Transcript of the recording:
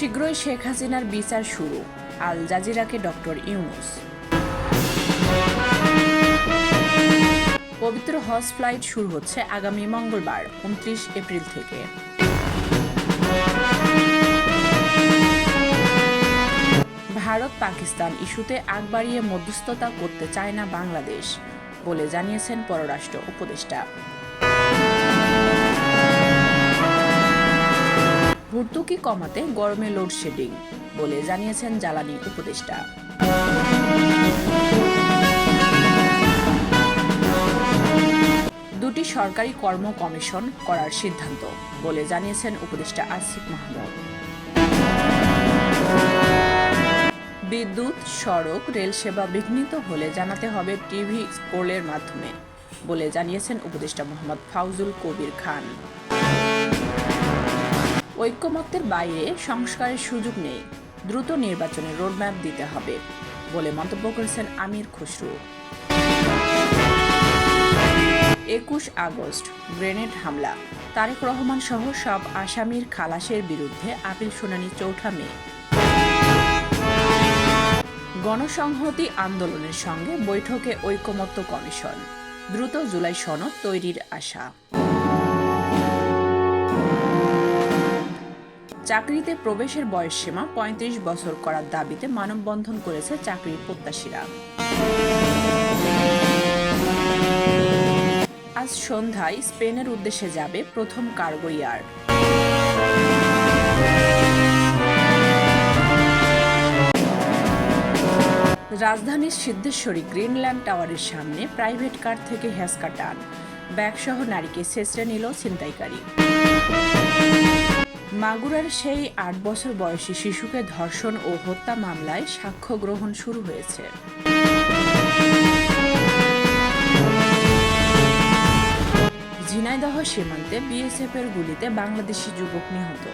শীঘ্রই শেখ হাসিনার বিচার শুরু। আল জাজিরাকে ডক্টর ইউনুস। পবিত্র হজ ফ্লাইট শুরু হচ্ছে আগামী মঙ্গলবার, উনত্রিশ এপ্রিল থেকে। ভারত পাকিস্তান ইস্যুতে আগ বাড়িয়ে মধ্যস্থতা করতে চায় না বাংলাদেশ, বলে জানিয়েছেন পররাষ্ট্র উপদেষ্টা। ভর্তুকি কমাতে গরমে লোডশেডিং বলে জানিয়েছেন জ্বালানি উপদেষ্টা। দুটি সরকারি কর্ম কমিশন করার সিদ্ধান্ত বলে জানিয়েছেন উপদেষ্টা আসিফ মাহমুদ। বিদ্যুৎ, সড়ক রেল সেবা বিঘ্নিত হলে জানাতে হবে টিভি স্কোলের মাধ্যমে বলে জানিয়েছেন উপদেষ্টা মোহাম্মদ ফাউজুল কবির খান। ঐক্যমত্যের বাইরে সংস্কারের সুযোগ নেই। দ্রুত নির্বাচনের রোডম্যাপ দিতে হবে বলে মন্তব্য করেছেন আমির খসরু। একুশ আগস্ট, গ্রেনেড হামলা। তারেক রহমান সহ সব আসামির খালাসের বিরুদ্ধে আপিল শুনানি চৌঠা মে। গণসংহতি আন্দোলনের সঙ্গে বৈঠকে ঐকমত্য কমিশন। দ্রুত জুলাই সনদ তৈরির আশা। চাকরিতে প্রবেশের বয়সসীমা পঁয়ত্রিশ বছর করার দাবিতে মানববন্ধন করেছে চাকরির প্রত্যাশীরা। আজ সন্ধ্যায় স্পেনের উদ্দেশ্যে যাবে প্রথম কার্গো ইয়ার্ড রাজধানীর সিদ্ধেশ্বরী গ্রিনল্যান্ড টাওয়ারের সামনে প্রাইভেট কার থেকে হ্যাসকা টান। ব্যাগসহ নারীকে ছেঁচড়ে নিল ছিনতাইকারী। মাগুরার সেই আট বছর বয়সী শিশুকে ধর্ষণ ও হত্যা মামলায় সাক্ষ্য গ্রহণ শুরু হয়েছে। ঝিনাইদহ সীমান্তে বিএসএফ এর গুলিতে বাংলাদেশি যুবক নিহত।